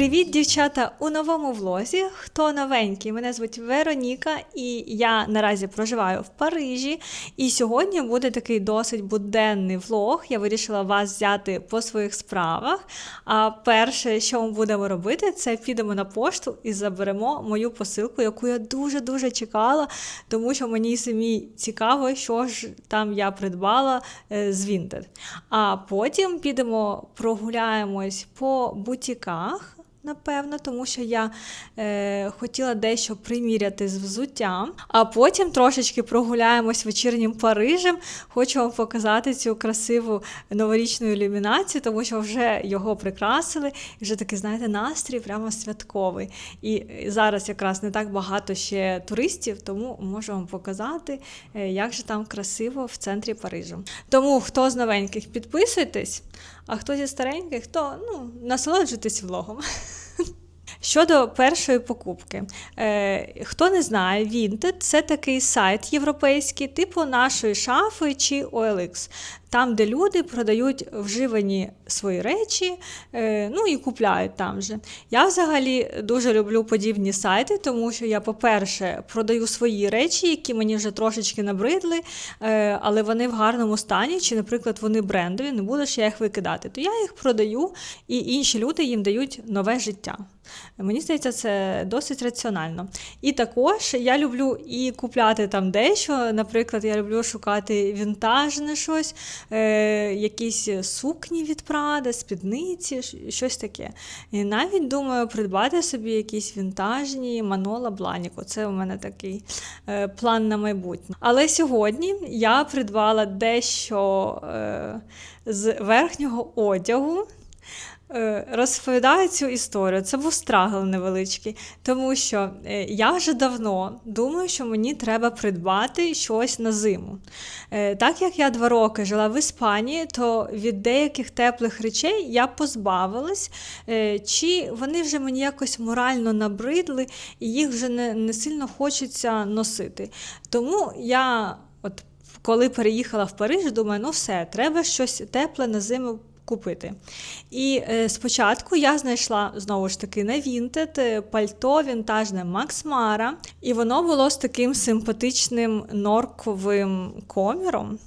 Привіт, дівчата! У новому влозі. Хто новенький? Мене звуть Вероніка, і я наразі проживаю в Парижі. І сьогодні буде такий досить буденний влог. Я вирішила вас взяти по своїх справах. А перше, що ми будемо робити, це підемо на пошту і заберемо мою посилку, яку я дуже-дуже чекала, тому що мені самі цікаво, що ж там я придбала е, з Vinted. А потім підемо прогуляємось по бутіках. Напевно, тому що я е, хотіла дещо приміряти з взуттям, а потім трошечки прогуляємось вечірнім Парижем. Хочу вам показати цю красиву новорічну ілюмінацію, тому що вже його прикрасили, і вже такий, знаєте, настрій прямо святковий. І зараз якраз не так багато ще туристів, тому можу вам показати, е, як же там красиво в центрі Парижу. Тому хто з новеньких підписуйтесь, а хто зі стареньких, то ну, насолоджуйтесь влогом. Щодо першої покупки, Е, хто не знає, Vinted – це такий сайт європейський, типу нашої шафи чи OLX, там, де люди продають вживані свої речі, е, ну і купляють там же. Я взагалі дуже люблю подібні сайти, тому що я, по-перше, продаю свої речі, які мені вже трошечки набридли, е, але вони в гарному стані, чи, наприклад, вони брендові, не будеш я їх викидати. То я їх продаю, і інші люди їм дають нове життя. Мені здається, це досить раціонально. І також я люблю і купляти там дещо. Наприклад, я люблю шукати вінтажне щось, е, якісь сукні від Прада, спідниці, щось таке. І навіть думаю придбати собі якісь вінтажні Манола Бланіко. Це у мене такий е, план на майбутнє. Але сьогодні я придбала дещо е, з верхнього одягу. Е, Розповідаю цю історію. Це був страгл невеличкий, тому що е, я вже давно думаю, що мені треба придбати щось на зиму. Е, Так як я два роки жила в Іспанії, то від деяких теплих речей я позбавилась, чи вони вже мені якось морально набридли, і їх вже не, не сильно хочеться носити. Тому я, от коли переїхала в Париж, думаю, ну все, треба щось тепле на зиму купити. І е, спочатку я знайшла знову ж таки на Vinted е, пальто вінтажне Max Mara, і воно було з таким симпатичним норковим коміром.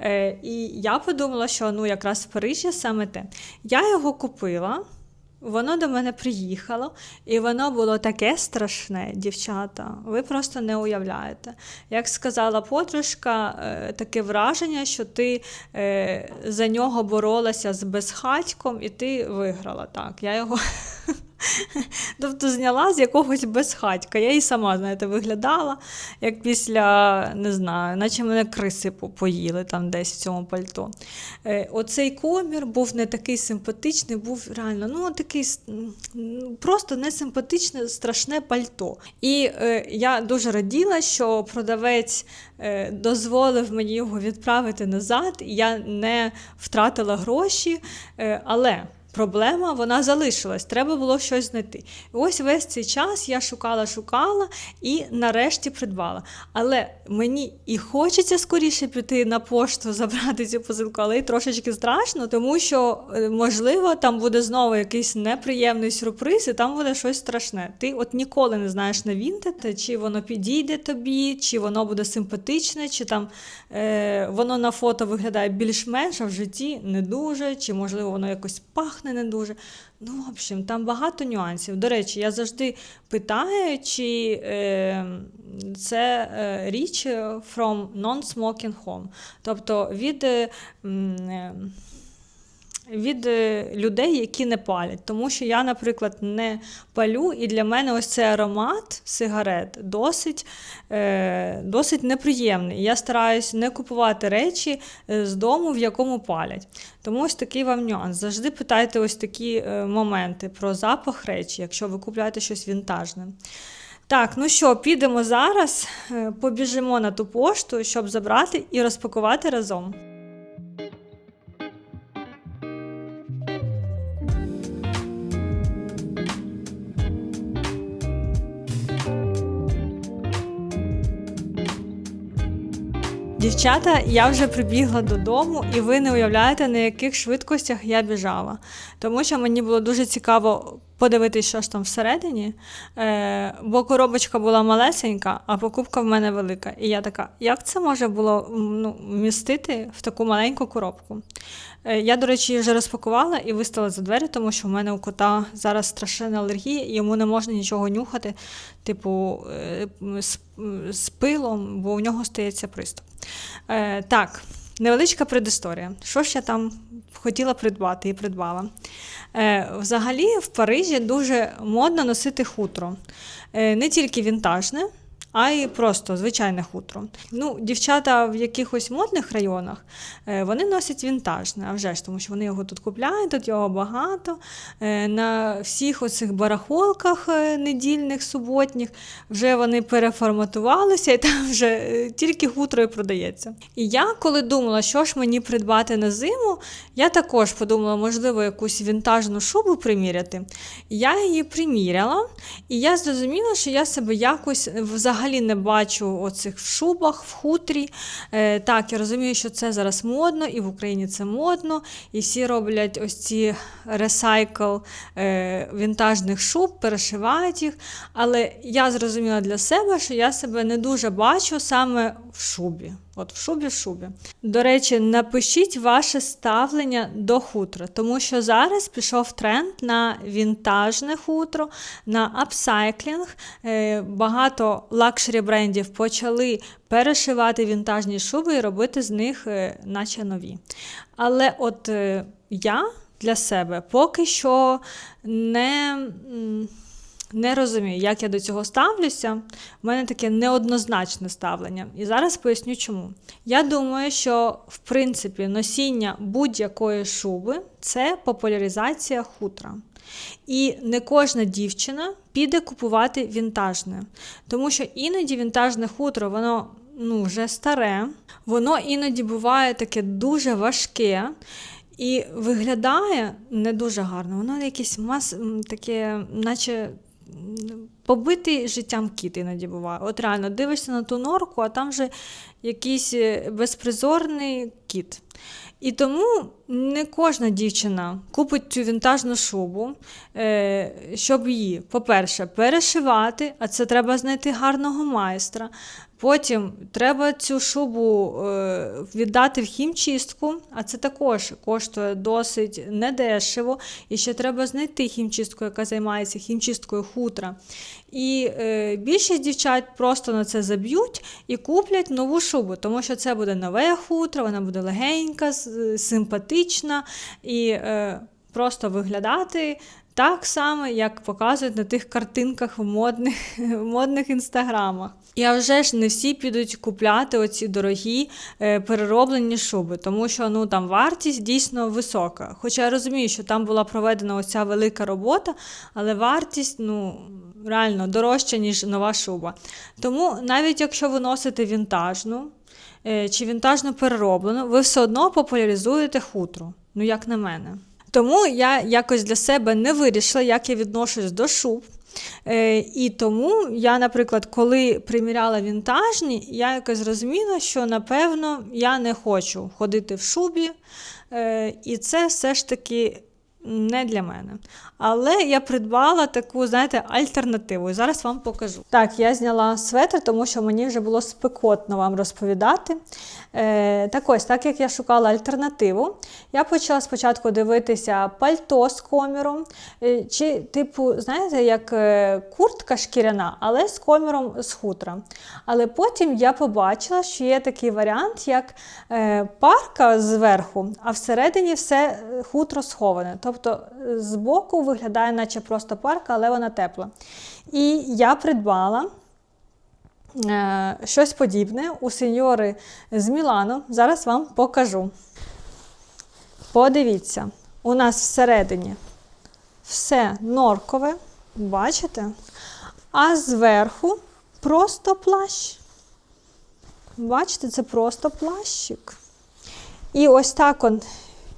Е, і я подумала, що ну якраз в Парижі саме те. Я його купила. Воно до мене приїхало, і воно було таке страшне, дівчата. Ви просто не уявляєте. Як сказала подружка, е, таке враження, що ти е, за нього боролася з безхатьком, і ти виграла. Так, я його. Тобто зняла з якогось безхатька. Я і сама, знаєте, виглядала, як після, не знаю, наче мене криси по- поїли там десь в цьому пальто. Е, оцей комір був не такий симпатичний, був реально, ну, такий просто несимпатичне, страшне пальто. І е, я дуже раділа, що продавець е, дозволив мені його відправити назад, і я не втратила гроші, е, але. Проблема вона залишилась, треба було щось знайти. І ось весь цей час я шукала, шукала і нарешті придбала. Але мені і хочеться скоріше піти на пошту, забрати цю посилку, але й трошечки страшно, тому що, е, можливо, там буде знову якийсь неприємний сюрприз, і там буде щось страшне. Ти от ніколи не знаєш на Vinted, чи воно підійде тобі, чи воно буде симпатичне, чи там е, воно на фото виглядає більш-менш, а в житті не дуже, чи можливо воно якось пахне не дуже. Ну, в общем, там багато нюансів. До речі, я завжди питаю, чи е, це е, річ from non-smoking home. Тобто від. е, е, від е, людей, які не палять. Тому що я, наприклад, не палю, і для мене ось цей аромат сигарет досить, е, досить неприємний. Я стараюсь не купувати речі е, з дому, в якому палять. Тому ось такий вам нюанс. Завжди питайте ось такі моменти про запах речі, якщо ви купуєте щось вінтажне. Так, ну що, підемо зараз, побіжимо на ту пошту, щоб забрати і розпакувати разом. Дівчата, я вже прибігла додому, і ви не уявляєте, на яких швидкостях я біжала. Тому що мені було дуже цікаво подивитись, що ж там всередині. Е, бо коробочка була малесенька, а покупка в мене велика. І я така, як це може було ну, вмістити в таку маленьку коробку? Е, я, до речі, її вже розпакувала і виставила за двері, тому що в мене у кота зараз страшенна алергія, і йому не можна нічого нюхати, типу, е, з, з пилом, бо у нього стається приступ. Е, так, невеличка предісторія. Що ж я там хотіла придбати і придбала? Е, взагалі, в Парижі дуже модно носити хутро. Е, не тільки вінтажне, а й просто звичайне хутро. Ну, дівчата в якихось модних районах е, вони носять вінтажне, а вже ж, тому що вони його тут купляють, тут його багато. Е, На всіх оцих барахолках е, недільних, суботніх вже вони переформатувалися, і там вже тільки хутро і продається. І я, коли думала, що ж мені придбати на зиму, я також подумала, можливо, якусь вінтажну шубу приміряти. Я її приміряла, і я зрозуміла, що я себе якось взагалі не бачу оцих в шубах, в хутрі. Е, так, я розумію, що це зараз модно, і в Україні це модно, і всі роблять ось ці ресайкл е, вінтажних шуб, перешивають їх. Але я зрозуміла для себе, що я себе не дуже бачу саме в шубі. От в шубі в шубі. До речі, напишіть ваше ставлення до хутра, тому що зараз пішов тренд на вінтажне хутро, на апсайклінг. Е, Багато лакшері брендів почали перешивати вінтажні шуби і робити з них е, наче нові. Але от е, я для себе поки що не. Не розумію, як я до цього ставлюся. У мене таке неоднозначне ставлення. І зараз поясню чому. Я думаю, що в принципі носіння будь-якої шуби це популяризація хутра. І не кожна дівчина піде купувати вінтажне, тому що іноді вінтажне хутро, воно ну, вже старе, воно іноді буває таке дуже важке. І виглядає не дуже гарно. Воно якесь мас, таке, наче побитий життям кіт іноді буває. От реально дивишся на ту норку, а там вже якийсь е, безпризорний кіт. І тому не кожна дівчина купить цю вінтажну шубу, е, щоб її, по-перше, перешивати, а це треба знайти гарного майстра. Потім треба цю шубу е, віддати в хімчистку, а це також коштує досить недешево. І ще треба знайти хімчистку, яка займається хімчисткою хутра. І е, більшість дівчат просто на це заб'ють і куплять нову шубу, тому що це буде нове хутро, вона буде легенька, симпатична і е, просто виглядати так само, як показують на тих картинках в модних, в модних інстаграмах. І а вже ж не всі підуть купляти оці дорогі е, перероблені шуби, тому що ну там вартість дійсно висока. Хоча я розумію, що там була проведена оця велика робота, але вартість ну реально дорожча, ніж нова шуба. Тому навіть якщо ви носите вінтажну е, чи вінтажно перероблену, ви все одно популяризуєте хутро, ну як на мене. Тому я якось для себе не вирішила, як я відношусь до шуб. Е, і тому я, наприклад, коли приміряла вінтажні, я якось зрозуміла, що напевно я не хочу ходити в шубі, е, і це все ж таки не для мене. Але я придбала таку, знаєте, альтернативу. І зараз вам покажу. Так, я зняла светр, тому що мені вже було спекотно вам розповідати. Е, так ось, так як я шукала альтернативу, я почала спочатку дивитися пальто з коміром, е, чи, типу, знаєте, як е, куртка шкіряна, але з коміром з хутра. Але потім я побачила, що є такий варіант, як парка зверху, а всередині все хутро сховане. Тобто збоку виглядає, наче просто парка, але вона тепла. І я придбала. Е, Щось подібне у сеньори з Мілану. Зараз вам покажу. Подивіться, у нас всередині все норкове, бачите? А зверху просто плащ. Бачите, це просто плащик. І ось так он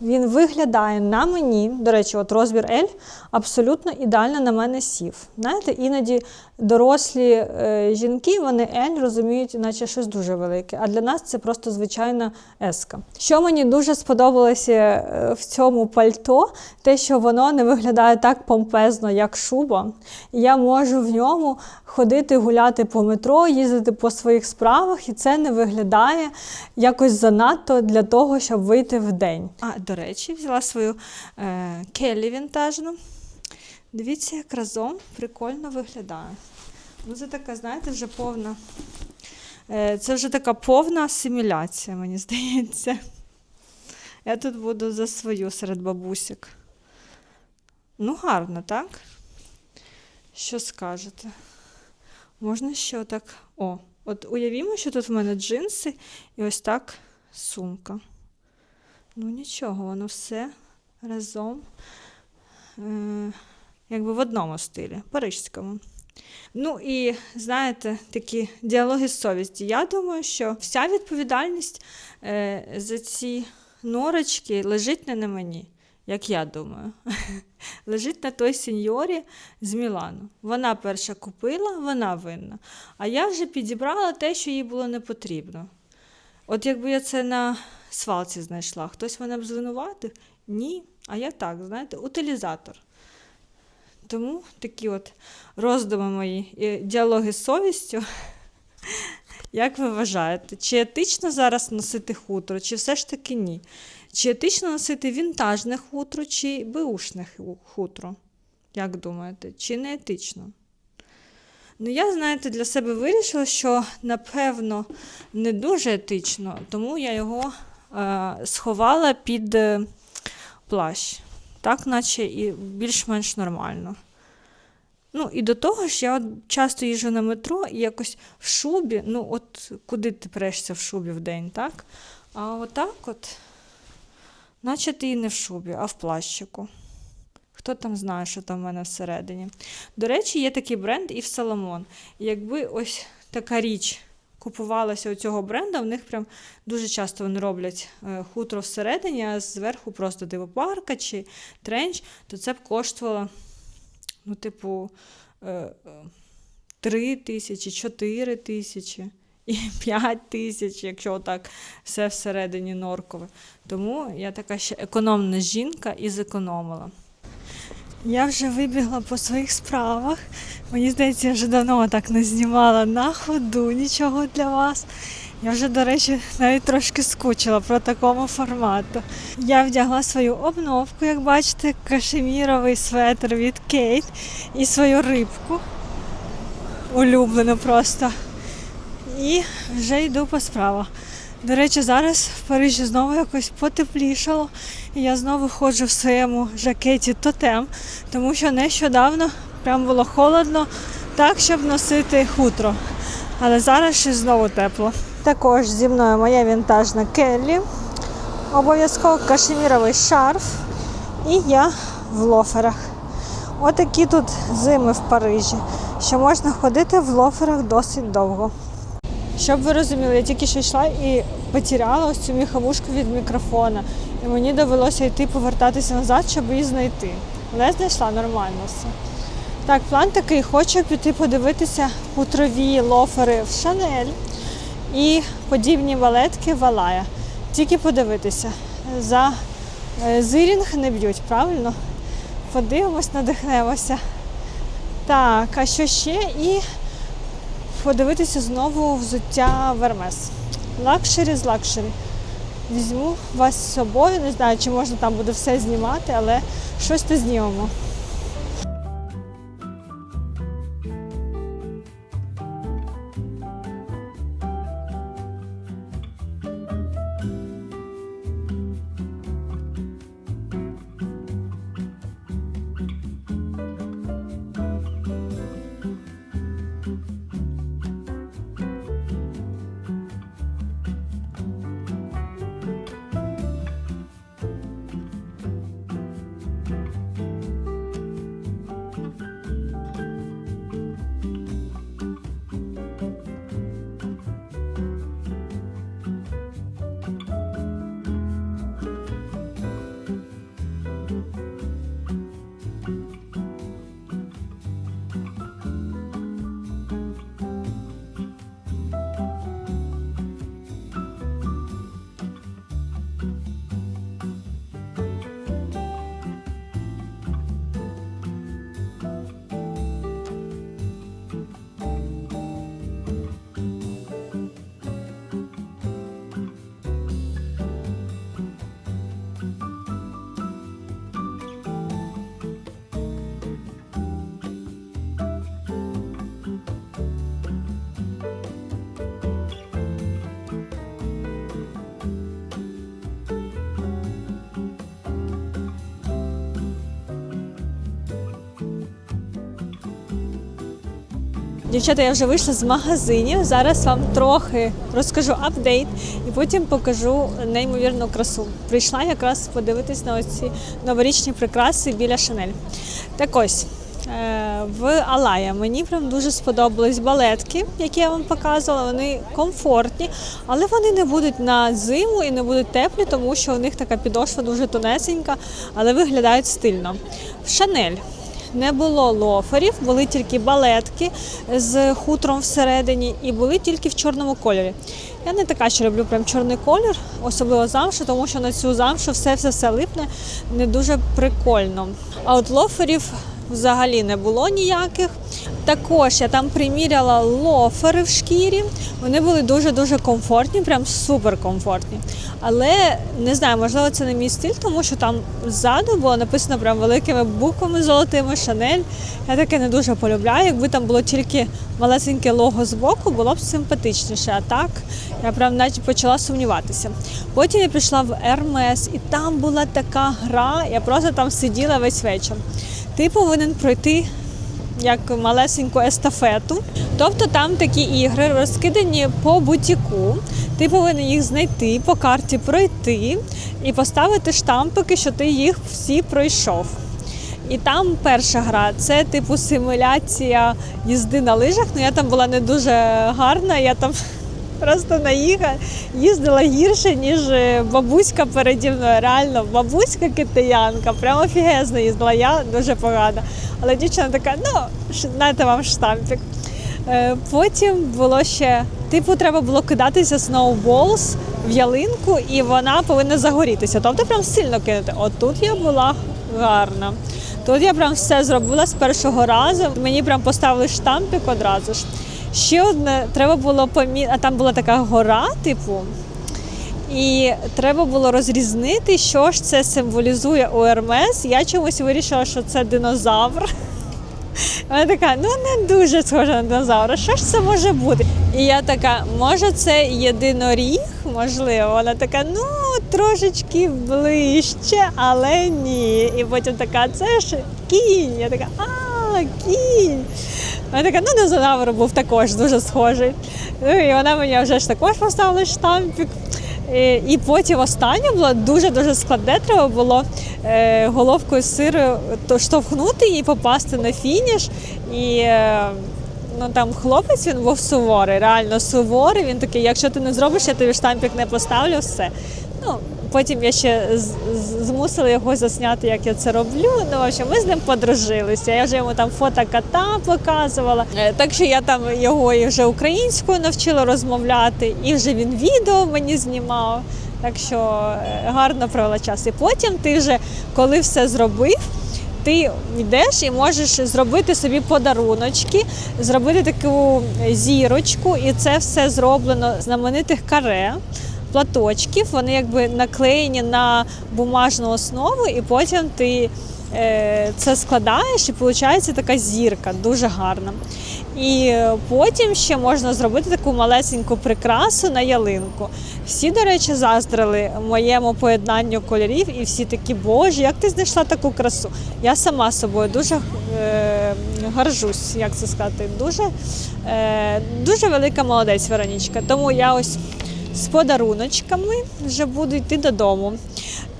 він виглядає на мені. До речі, от розмір L, абсолютно ідеально на мене сів. Знаєте, іноді дорослі е, жінки, вони L розуміють, наче щось дуже велике. А для нас це просто звичайна еска. Що мені дуже сподобалося е, в цьому пальто, те, що воно не виглядає так помпезно, як шуба. Я можу в ньому ходити гуляти по метро, їздити по своїх справах, і це не виглядає якось занадто для того, щоб вийти в день. До речі, взяла свою е, келі вінтажну. Дивіться, як разом прикольно виглядає. Ну, це така, знаєте, вже повна. Е, це вже така повна асиміляція, мені здається. Я тут буду за свою серед бабусік. Ну, гарно, так? Що скажете? Можна ще так. О, от уявімо, що тут в мене джинси і ось так сумка. Ну, нічого, воно все разом. Е, якби в одному стилі, парижському. Ну і знаєте, такі діалоги з совісті. Я думаю, що вся відповідальність е, за ці норочки лежить не на мені, як я думаю. лежить на той сеньорі з Мілану. Вона перша купила, вона винна. А я вже підібрала те, що їй було не потрібно. От якби я це на свалці знайшла, хтось мене б звинуватив? Ні. А я так, знаєте, утилізатор. Тому такі от роздуми мої і діалоги з совістю. Як ви вважаєте, чи етично зараз носити хутро, чи все ж таки ні? Чи етично носити вінтажне хутро, чи беушне хутро? Як думаєте, чи не етично? Ну, я, знаєте, для себе вирішила, що напевно не дуже етично, тому я його е, сховала під е, плащ. Так, наче і більш-менш нормально. Ну, і до того ж, я от часто їжджу на метро і якось в шубі, ну, от куди ти прешся в шубі в день, так? А отак от, наче ти і не в шубі, а в плащику. Хто там знає, що там в мене всередині. До речі, є такий бренд і в Соломон. Якби ось така річ купувалася у цього бренда, в них прям дуже часто вони роблять е, хутро всередині, а зверху просто типу парка чи тренч, то це б коштувало, ну, типу, е, е, 3 тисячі, 4 тисячі. І 5 тисяч, якщо так все всередині норкове. Тому я така ще економна жінка і зекономила. Я вже вибігла по своїх справах. Мені здається, я вже давно так не знімала на ходу нічого для вас. Я вже, до речі, навіть трошки скучила про такому формату. Я вдягла свою обновку, як бачите, кашеміровий светр від Кейт і свою рибку. Улюблену просто. І вже йду по справах. До речі, зараз в Парижі знову якось потеплішало. І я знову ходжу в своєму жакеті тотем, тому що нещодавно прям було холодно, так, щоб носити хутро. Але зараз ще знову тепло. Також зі мною моя вінтажна Келлі, обов'язково кашеміровий шарф і я в лоферах. Отакі тут зими в Парижі, що можна ходити в лоферах досить довго. Щоб ви розуміли, я тільки що йшла і потеряла ось цю міховушку від мікрофона. І мені довелося йти повертатися назад, щоб її знайти. Але знайшла нормально все. Так, план такий, хочу піти подивитися хутрові лофери в Шанель і подібні валетки в Алая. Тільки подивитися. За е, зирінг не б'ють, правильно? Подивимось, надихнемося. Так, а що ще? І подивитися знову взуття Вермес. Лакшері з лакшері. Візьму вас з собою, не знаю, чи можна там буде все знімати, але щось то знімемо. Дівчата, я вже вийшла з магазинів. Зараз вам трохи розкажу апдейт і потім покажу неймовірну красу. Прийшла якраз подивитись на оці новорічні прикраси біля Шанель. Так ось. е, В Алая мені прям дуже сподобались балетки, які я вам показувала. Вони комфортні, але вони не будуть на зиму і не будуть теплі, тому що у них така підошва дуже тонесенька, але виглядають стильно. В Шанель не було лоферів, були тільки балетки з хутром всередині і були тільки в чорному кольорі. Я не така, що люблю прям чорний колір, особливо замшу, тому що на цю замшу все все все липне не дуже прикольно. А от лоферів взагалі не було ніяких. Також я там приміряла лофери в шкірі. Вони були дуже-дуже комфортні, прям супер комфортні. Але не знаю, можливо, це не мій стиль, тому що там ззаду було написано прям великими буквами золотими Шанель. Я таке не дуже полюбляю. Якби там було тільки малесеньке лого з боку, було б симпатичніше. А так я прям наче почала сумніватися. Потім я прийшла в Hermes, і там була така гра. Я просто там сиділа весь вечір. Ти повинен пройти як малесеньку естафету. Тобто там такі ігри розкидані по бутіку. Ти повинен їх знайти, по карті пройти і поставити штампики, що ти їх всі пройшов. І там перша гра це типу симуляція їзди на лижах. Ну я там була не дуже гарна. Я там просто наїхала, їздила гірше, ніж е, бабуська переді мною. Реально, бабуська китаянка, прямо офігезно їздила. Я дуже погана. Але дівчина така, ну, знаєте вам штампик. Е, Потім було ще, типу, треба було кидатися сноуболс в ялинку, і вона повинна загорітися. Тобто прям сильно кинути. От тут я була гарна. Тут я прям все зробила з першого разу. Мені прям поставили штампик одразу ж. Ще одне, треба було помі... а там була така гора, типу, і треба було розрізнити, що ж це символізує у Ермес. Я чомусь вирішила, що це динозавр. Вона така, ну не дуже схожа на динозавра. Що ж це може бути? І я така, може, це єдиноріг? Можливо. Вона така, ну трошечки ближче, але ні. І потім така, це ж кінь. Я така, а, кінь. Вона така, ну динозавр був також дуже схожий. Ну і вона мені вже ж також поставила штампик. Е, І потім останнє було дуже-дуже складне. Треба було е, головкою сиру то штовхнути і попасти на фініш. І е, ну, там хлопець він був суворий, реально суворий. Він такий, якщо ти не зробиш, я тобі штампик не поставлю, все. Ну, потім я ще змусила його засняти, як я це роблю. Ну, в общем, ми з ним подружилися. Я вже йому там фото кота показувала. Е, Так що я там його і вже українською навчила розмовляти, і вже він відео мені знімав. Так що е, гарно провела час. І потім ти вже, коли все зробив, ти йдеш і можеш зробити собі подаруночки, зробити таку зірочку, і це все зроблено знаменитих каре. Платочків, вони якби наклеєні на бумажну основу, і потім ти е, це складаєш, і виходить така зірка, дуже гарна. І потім ще можна зробити таку малесеньку прикрасу на ялинку. Всі, до речі, заздрили моєму поєднанню кольорів, і всі такі, боже, як ти знайшла таку красу? Я сама собою дуже е, горжусь, як це сказати, дуже, е, дуже велика молодець Веронічка. Тому я ось з подаруночками вже буду йти додому.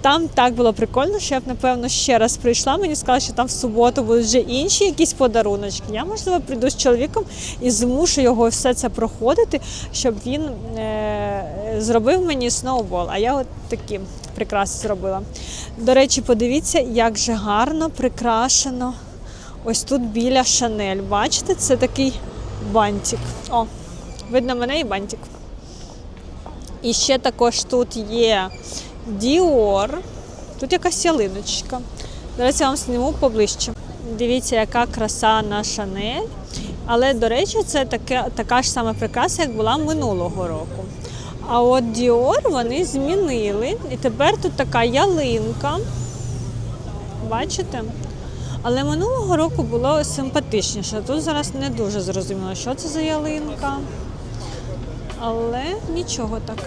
Там так було прикольно, що я б напевно ще раз прийшла. Мені сказали, що там в суботу будуть вже інші якісь подаруночки. Я можливо прийду з чоловіком і змушу його все це проходити, щоб він е- зробив мені сноубол. А я от такі прикраси зробила. До речі, подивіться, як же гарно прикрашено. Ось тут біля Шанель. Бачите, це такий бантик. О, видно мене і бантик. І ще також тут є Діор. Тут якась ялиночка. Зараз я вам зніму поближче. Дивіться, яка краса на Шанель. Але, до речі, це таке, така ж сама прикраса, як була минулого року. А от Діор вони змінили. І тепер тут така ялинка. Бачите? Але минулого року було симпатичніше. Тут зараз не дуже зрозуміло, що це за ялинка. Але нічого так.